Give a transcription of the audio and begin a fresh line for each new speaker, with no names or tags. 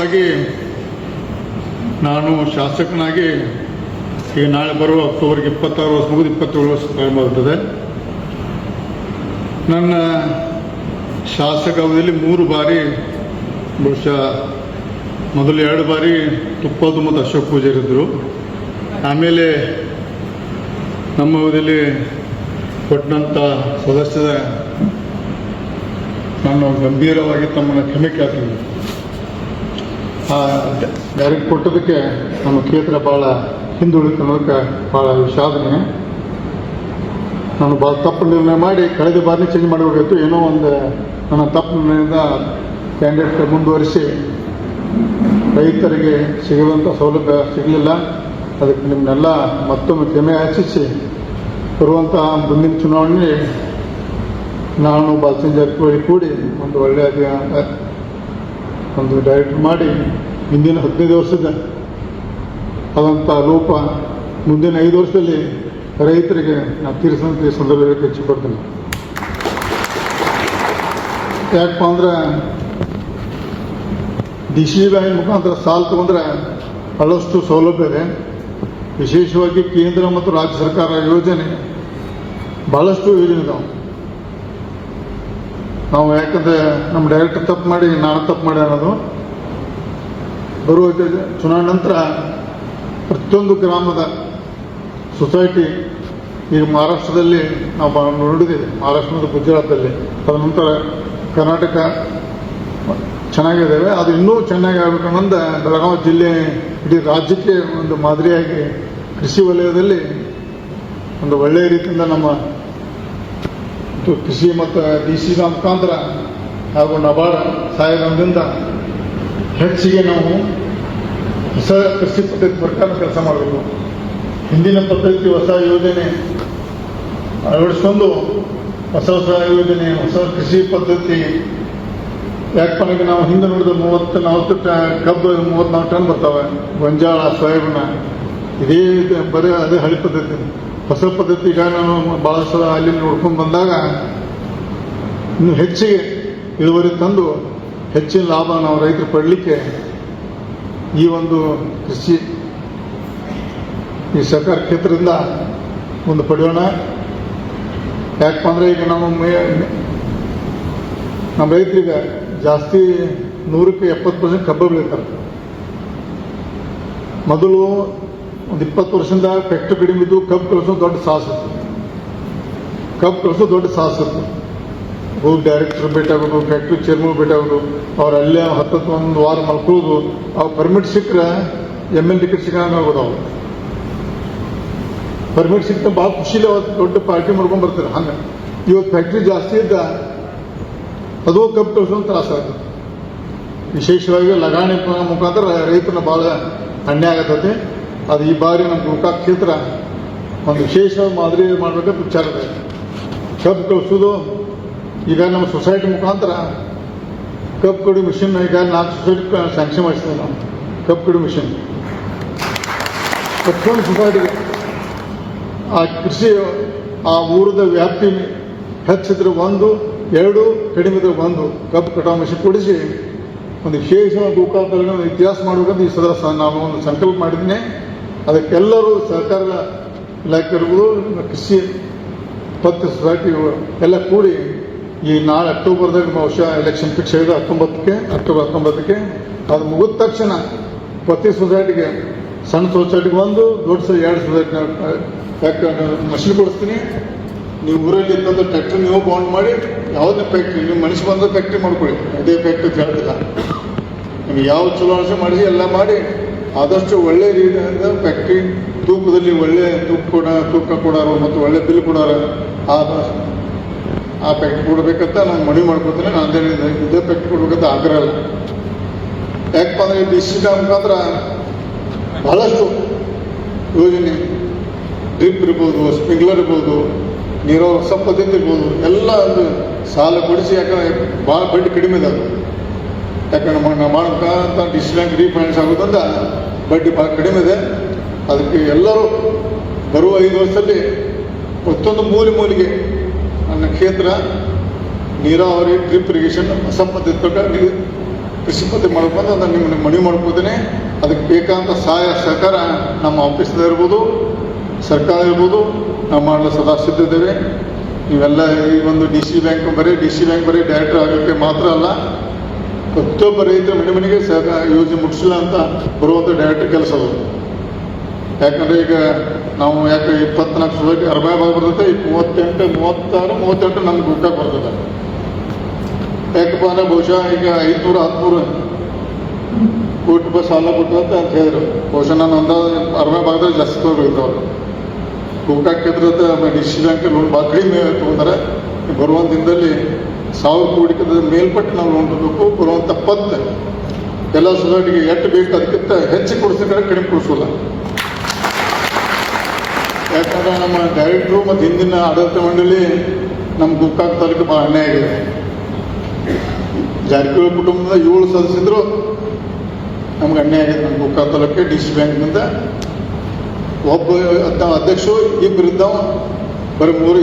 ಹಾಗಾಗಿ ನಾನು ಶಾಸಕನಾಗಿ ಈಗ ನಾಳೆ ಬರುವ ಅಕ್ಟೋಬರ್ಗೆ ಇಪ್ಪತ್ತಾರು ವರ್ಷ ಮುಗಿದು ಇಪ್ಪತ್ತೇಳು ವರ್ಷ ಪ್ರಾರಂಭ ನನ್ನ ಶಾಸಕ ಅವಧಿಯಲ್ಲಿ ಮೂರು ಬಾರಿ, ಬಹುಶಃ ಮೊದಲು ಎರಡು ಬಾರಿ ತುಪ್ಪದು ಮತ್ತು ಅಶೋಕ್ ಪೂಜಾರಿ ಇದ್ದರು ಆಮೇಲೆ ನಮ್ಮ ಅವಧಿಯಲ್ಲಿ ಕೊಟ್ಟಂಥ ಸದಸ್ಯದ ನಾನು ಗಂಭೀರವಾಗಿ ತಮ್ಮನ್ನು ಕ್ಷಮೆ ಕೇಳ್ತೀನಿ. ಡೈರೆಕ್ಟ್ ಕೊಟ್ಟದಕ್ಕೆ ನಮ್ಮ ಕ್ಷೇತ್ರ ಭಾಳ ಹಿಂದುಳಿದ ಅನ್ನೋದಕ್ಕೆ ಭಾಳ ವಿಷಾದನೆ. ನಾನು ಭಾಳ ತಪ್ಪು ನಿರ್ಣಯ ಮಾಡಿ ಕಳೆದ ಬಾರಿ ಚೇಂಜ್ ಮಾಡಬೇಕಾಗಿತ್ತು ಏನೋ ಒಂದು ನನ್ನ ತಪ್ಪು ನಿರ್ಣಯದಿಂದ ಕ್ಯಾಂಡಿಡೇಟ್ ಮುಂದುವರಿಸಿ ರೈತರಿಗೆ ಸಿಗುವಂಥ ಸೌಲಭ್ಯ ಸಿಗಲಿಲ್ಲ. ಅದಕ್ಕೆ ನಿಮ್ಮನ್ನೆಲ್ಲ ಮತ್ತೊಮ್ಮೆ ಕ್ಷಮೆ ಆಚಿಸಿ ಬರುವಂತಹ ಮುಂದಿನ ಚುನಾವಣೆ ನಾನು ಬಾಲಚಂದ್ರ ಕೂಡಿ ಒಂದು ಒಳ್ಳೆಯ ಒಂದು ಡೈರೆಕ್ಟ್ ಮಾಡಿ ಹಿಂದಿನ ಹದಿನೈದು ವರ್ಷದ ಆದಂಥ ಲೋಪ ಮುಂದಿನ ಐದು ವರ್ಷದಲ್ಲಿ ರೈತರಿಗೆ ನಾವು ತೀರಿಸುವಂಥ ಈ ಸಂದರ್ಭದಲ್ಲಿ ಹೆಚ್ಚು ಕೊಡ್ತೀನಿ ಯಾಕಪ್ಪ ಅಂದ್ರೆ ಡಿ ಸಿ ಬ್ಯಾಂಕ್ ಮುಖಾಂತರ ಸಾಲ ತಗೊಂಡ್ರೆ ಬಹಳಷ್ಟು ಸೌಲಭ್ಯ ಇದೆ. ವಿಶೇಷವಾಗಿ ಕೇಂದ್ರ ಮತ್ತು ರಾಜ್ಯ ಸರ್ಕಾರ ಯೋಜನೆ ಬಹಳಷ್ಟು ಯೋಜನೆ ಇದಾವೆ ನಾವು ಯಾಕಂದ್ರೆ ನಮ್ಮ ಡೈರೆಕ್ಟರ್ ತಪ್ಪು ಮಾಡಿ, ನಾನು ತಪ್ಪು ಮಾಡಿ ಅನ್ನೋದು ಬರುವ ಚುನಾವಣೆ ನಂತರ ಪ್ರತಿಯೊಂದು ಗ್ರಾಮದ ಸೊಸೈಟಿ ಈಗ ಮಹಾರಾಷ್ಟ್ರದಲ್ಲಿ ನಾವು ನೋಡಿದ್ದೀವಿ. ಮಹಾರಾಷ್ಟ್ರ ಮತ್ತು ಗುಜರಾತಲ್ಲಿ. ತದನಂತರ ಕರ್ನಾಟಕ ಚೆನ್ನಾಗಿದ್ದಾವೆ. ಅದು ಇನ್ನೂ ಚೆನ್ನಾಗಿ ಆಗ್ಬೇಕನ್ನೊಂದು ಬೆಳಗಾವಿ ಜಿಲ್ಲೆ ಇಡೀ ರಾಜ್ಯಕ್ಕೆ ಒಂದು ಮಾದರಿಯಾಗಿ ಕೃಷಿ ವಲಯದಲ್ಲಿ ಒಂದು ಒಳ್ಳೆಯ ರೀತಿಯಿಂದ ನಮ್ಮ ಕೃಷಿ ಮತ್ತು ಡಿ ಸಿ ಮುಖಾಂತರ ಹಾಗೂ ನಬಾರ್ಡ್ ಸಹಾಯದಿಂದ ಹೆಚ್ಚಿಗೆ ನಾವು ಹೊಸ ಕೃಷಿ ಪದ್ಧತಿ ಪ್ರಕಾರ ಕೆಲಸ ಮಾಡಬೇಕು. ಹಿಂದಿನ ಪದ್ಧತಿ ಹೊಸ ಯೋಜನೆ ಅಳವಡಿಸ್ಕೊಂಡು ಹೊಸ ಹೊಸ ಯೋಜನೆ, ಹೊಸ ಕೃಷಿ ಪದ್ಧತಿ ಯಾಕಪ್ಪ ನಾವು ಹಿಂದೆ ನೋಡಿದ ಮೂವತ್ತು ನಲವತ್ತು ಟ- ಕಬ್ಬು ಮೂವತ್ತ್ನಾಲ್ಕು ಟನ್ ಬರ್ತಾವೆ. ಗೊಂಜಾಳ, ಸೋಯಾಬೀನ, ಇದು ಬರೀ ಅದೇ ಹಳಿ ಪದ್ಧತಿ. ಹೊಸ ಪದ್ಧತಿ ಈಗ ನಾನು ಸಲ ಅಲ್ಲಿ ನೋಡ್ಕೊಂಡು ಬಂದಾಗ ಇನ್ನು ಹೆಚ್ಚಿಗೆ ಇಳುವರಿ ತಂದು ಹೆಚ್ಚಿನ ಲಾಭ ನಾವು ರೈತರು ಪಡಲಿಕ್ಕೆ ಈ ಒಂದು ಕೃಷಿ ಈ ಸರ್ಕಾರ ಕ್ಷೇತ್ರದಿಂದ ಒಂದು ಪಡೆಯೋಣ. ಯಾಕಪ್ಪ ಅಂದ್ರೆ ಈಗ ನಮ್ಮ ನಮ್ಮ ರೈತರಿಗೆ ಜಾಸ್ತಿ ನೂರಕ್ಕೆ ಎಪ್ಪತ್ತು ಪರ್ಸೆಂಟ್ ಕಬ್ಬು ಬೆಳೀತಾರೆ. ಮೊದಲು ಒಂದು ಇಪ್ಪತ್ತು ವರ್ಷದಿಂದ ಫ್ಯಾಕ್ಟ್ರಿ ಕಡಿಮೆ ಇದ್ದು ಕಬ್ಬು ಕಳಿಸೋ ದೊಡ್ಡ ಸಾಹಸಿತ್ತು ಕಬ್ಬು ಕಳಿಸೋ ದೊಡ್ಡ ಸಾಹಸಿತ್ತು ಹೋಗಿ ಡೈರೆಕ್ಟರ್ ಭೇಟಿ ಆಗೋದು ಫ್ಯಾಕ್ಟ್ರಿ ಚೇರ್ಮನ್ ಭೇಟಿ ಆಗೋದು ಅವ್ರು ಅಲ್ಲೇ ಹತ್ತತ್ತು ಒಂದು ವಾರ ಮಲ್ಕೊಳ್ಳೋದು ಅವ್ರು ಪರ್ಮಿಟ್ ಸಿಕ್ಕರೆ ಎಂ ಎಲ್ ಟಿಕೆಟ್ ಸಿಗೋಣ ಆಗೋದು ಅವ್ರು. ಪರ್ಮಿಟ್ ಸಿಕ್ಕ ಭಾಳ ಖುಷಿಲಿ ಅವತ್ತು ದೊಡ್ಡ ಪಾರ್ಟಿ ಮಾಡ್ಕೊಂಡು ಬರ್ತಾರೆ. ಹಂಗೆ. ಇವತ್ತು ಫ್ಯಾಕ್ಟ್ರಿ ಜಾಸ್ತಿ ಇದ್ದ ಅದು ಕಬ್ಬು ಕಳಿಸೋದು ತ್ರಾಸ ಆಗುತ್ತೆ ವಿಶೇಷವಾಗಿ ಲಗಾಣಿ ಮುಖಾಂತರ ರೈತರನ್ನ ಭಾಳ ಅನ್ಯಾಯ ಆಗತೈತಿ. ಅದು ಈ ಬಾರಿ ನಮ್ಮ ಗೋಕಾಕ್ ಕ್ಷೇತ್ರ ಒಂದು ವಿಶೇಷ ಮಾದರಿ ಮಾಡಬೇಕಂತ ವಿಚಾರ ಇದೆ. ಕಬ್ಬು ಕಳಿಸೋದು, ಈಗ ನಮ್ಮ ಸೊಸೈಟಿ ಮುಖಾಂತರ ಕಬ್ಬು ಕಡಿ ಮಿಷನ್, ಈಗ ನಾಲ್ಕು ಸೊಸೈಟಿ ಸ್ಯಾಂಕ್ಷನ್ ಮಾಡಿಸ್ತೇವೆ ನಾವು. ಕಬ್ಬು ಕಡಿ ಮಿಷನ್. ಪ್ರತಿಯೊಂದು ಸೊಸೈಟಿಗೆ ಆ ಕೃಷಿ, ಆ ಊರದ ವ್ಯಾಪ್ತಿ ಹೆಚ್ಚಿದ್ರೆ ಒಂದು, ಎರಡು, ಕಡಿಮೆ ಇದ್ರೆ ಒಂದು ಕಬ್ಬು ಕಟಾವು ಮಿಷನ್ ಕೊಡಿಸಿ ಒಂದು ವಿಶೇಷ ಒಂದು ಇತಿಹಾಸ ಮಾಡಬೇಕಂತ ಈ ಸದಸ್ಯ ನಾನು ಒಂದು ಸಂಕಲ್ಪ ಮಾಡಿದ್ದೀನಿ ಅದಕ್ಕೆಲ್ಲರೂ ಸಹಕಾರ ಇಲಾಖೆ ಇರ್ಬೋದು ಕೃಷಿ ಪತ್ರ ಸೊಸೈಟಿ ಎಲ್ಲ ಕೂಡಿ ಈ ನಾಳೆ ಅಕ್ಟೋಬರ್ದಾಗ ಬಹುಶಃ ಎಲೆಕ್ಷನ್ ಫಿಕ್ಸ್ ಆಗಿದೆ, ಹತ್ತೊಂಬತ್ತಕ್ಕೆ, ಅಕ್ಟೋಬರ್ ಹತ್ತೊಂಬತ್ತಕ್ಕೆ. ಅದು ಮುಗಿದ ತಕ್ಷಣ ಪ್ರತಿ ಸೊಸೈಟಿಗೆ ಸಣ್ಣ ಸೊಸೈಟಿಗೆ ಒಂದು ದೊಡ್ಡ ಸೊ, ಎರಡು ಸೊಸೈಟಿ ಯಾಕೆ ಮಷಿನ್ ಕೊಡಿಸ್ತೀನಿ. ನೀವು ಊರಲ್ಲಿ ಇದ್ದಂಥ ಟ್ಯಾಕ್ಟ್ರಿ ನೀವು ಬೌಂಡ್ ಮಾಡಿ, ಯಾವುದೇ ಫ್ಯಾಕ್ಟ್ರಿ ನೀವು ಮನುಷ್ಯ ಬಂದ ಫ್ಯಾಕ್ಟ್ರಿ ಮಾಡ್ಕೊಳ್ಳಿ. ಅದೇ ಫ್ಯಾಕ್ಟ್ರಿ ಅಂತ ಹೇಳ್ತಿಲ್ಲ ನಿಮ್ಗೆ ಯಾವ ಚಲೋ ಅನಿಸೆ ಮಾಡಿಸಿ, ಎಲ್ಲ ಮಾಡಿ. ಆದಷ್ಟು ಒಳ್ಳೆ ರೀತಿಯಿಂದ ಫ್ಯಾಕ್ಟ್ರಿ ತೂಕದಲ್ಲಿ ಒಳ್ಳೆ ತೂಕ ಕೊಡ, ತೂಕ ಕೊಡೋರು ಮತ್ತು ಒಳ್ಳೆ ಬಿಲ್ ಕೊಡೋರು ಆ ಆ ಫ್ಯಾಕ್ಟ್ರಿ ಕೊಡಬೇಕಂತ ನಾನು ಮನವಿ ಮಾಡ್ಕೊತೀನಿ ನಾನು ಇದೇ ಫ್ಯಾಕ್ಟ್ರಿ ಕೊಡ್ಬೇಕಂತ ಆಗ್ರಹ ಇಲ್ಲ. ಯಾಕಪ್ಪ ಅಂದ್ರೆ ಡಿ ಸಿ ಮುಖಾಂತರ ಬಹಳಷ್ಟು ಯೋಜನೆ ಡ್ರಿಪ್ ಇರ್ಬೋದು ಸ್ಪ್ರಿಂಕ್ಲರ್ ಇರ್ಬೋದು, ನೀರೋ ಹೊಸ ಇರ್ಬೋದು, ಎಲ್ಲ ಒಂದು ಸಾಲ ಕೊಡಿಸಿ, ಯಾಕಂದ್ರೆ ಭಾಳ ಬಡ್ಡಿ ಕಡಿಮೆ ಇದೆ ಅದು ಯಾಕಂದ್ರೆ ನಾವು ಮಾಡಬೇಕಂತ ಡಿಸ್ಟ್ರಿಕ್ಟ್ ರೀಫೈನಾನ್ಸ್ ಆಗೋದ್ರಿಂದ ಬಡ್ಡಿ ಭಾಳ ಕಡಿಮೆ ಇದೆ. ಅದಕ್ಕೆ ಎಲ್ಲರೂ ಬರುವ ಐದು ವರ್ಷದಲ್ಲಿ ಪ್ರತಿಯೊಂದು ಮೂಲೆ ಮೂಲೆಗೆ ನನ್ನ ಕ್ಷೇತ್ರ ನೀರಾವರಿ ಡ್ರಿಪ್ ಇರಿಗೇಷನ್ ಹೊಸ ನೀವು ಕೃಷಿ ಪದ್ಧತಿ ಮಾಡ್ಕೊಂಡು ಅದನ್ನು ನಿಮ್ಮನ್ನು ಮನವಿ ಮಾಡ್ಕೋತೀನಿ. ಅದಕ್ಕೆ ಬೇಕಾದಂಥ ಸಹಾಯ, ಸಹಕಾರ ನಮ್ಮ ಆಫೀಸ್ದ ಇರ್ಬೋದು, ಸರ್ಕಾರ ಇರ್ಬೋದು, ನಾವು ಮಾಡಲು ಸದಾ ಸಿದ್ಧಿದ್ದೇವೆ ನೀವೆಲ್ಲ ಈ ಒಂದು ಡಿ ಸಿ ಬ್ಯಾಂಕ್ ಬರೀ ಡಿ ಸಿ ಬ್ಯಾಂಕ್ ಬರೀ ಡೈರೆಕ್ಟರ್ ಆಗೋಕ್ಕೆ ಮಾತ್ರ ಅಲ್ಲ ಪ್ರತಿಯೊಬ್ಬ ರೈತರ ಮನೆ ಮನೆಗೆ ಸಹ ಯೋಜನೆ ಮುಟ್ಟಿಸಿಲ್ಲ ಅಂತ ಬರುವಂಥ ಡೈರೆಕ್ಟ್ ಕೆಲಸ ಅದು. ಯಾಕಂದ್ರೆ ಈಗ ನಾವು ಯಾಕೆ ಇಪ್ಪತ್ನಾಲ್ಕು ಸೊಸೈಟಿ ಅರವೈ ಭಾಗ ಬರ್ತದೆ ಮೂವತ್ತೆಂಟು, ಮೂವತ್ತಾರು, ಮೂವತ್ತೆಂಟು ನಮ್ಗೆ ಊಟಕ್ಕೆ ಬರ್ತದೆ. ಯಾಕಪ್ಪ ಅಂದ್ರೆ ಬಹುಶಃ ಈಗ ಐದುನೂರ ಹದಿಮೂರು ಕೋಟಿ ರೂಪಾಯಿ ಸಾಲ ಕೊಟ್ಟು ಅಂತ ಹೇಳಿದ್ರು. ಬಹುಶಃ ನಾನು ಅಂದಾಜು ಅರವೈ ಭಾಗದಲ್ಲಿ ಜಾಸ್ತಿ ಅವರು. ಗೋಕಾಕ್ ಕ್ಷೇತ್ರದ ಡಿ ಬ್ಯಾಂಕ್ ಲೋನ್ ಭಾಳ ಕಡಿಮೆ ತಗೊಂತಾರೆ ಬರುವಂತ ದಿನದಲ್ಲಿ ಸಾವಿರ ಕೋಟಿ ಮೇಲ್ಪಟ್ಟು ನಾವು ಲೋನ್ ತಗೋಬೇಕು ಬರುವಂಥ ಪತ್ತ. ಎಲ್ಲ ಸೊಸೈಟಿಗೆ ಎಷ್ಟು ಬೇಕು ಅದಕ್ಕಿಂತ ಹೆಚ್ಚು ಕೊಡಿಸಿದ್ರೆ ಕಡಿಮೆ ಕೊಡಿಸೋಲ್ಲ. ಯಾಕಂದ್ರೆ ನಮ್ಮ ಡೈರೆಕ್ಟ್ರು ಮತ್ತು ಹಿಂದಿನ ಆಡಳಿತ ಮಂಡಳಿ ನಮ್ಮ ಗೋಕಾಕ್ ತಾಲೂಕು ಭಾಳ ಅನ್ಯಾಯ ಆಗಿದೆ. ಜಾರಕಿಹೊಳಿ ಕುಟುಂಬದ ಏಳು ಸದಸ್ಯರು ನಮ್ಗೆ ಅನ್ಯಾಯ ಆಗಿದೆ ನಮ್ಮ ಗೋಕಾಕ್ ತಾಲೂಕಿಗೆ, ಡಿ ಸಿ ಬ್ಯಾಂಕ್ನಿಂದ. ಒಬ್ಬ ಅಧ್ಯಕ್ಷರು ಇಬ್ಬರಿದ್ದಾವ ಬರೀ ಮೂರು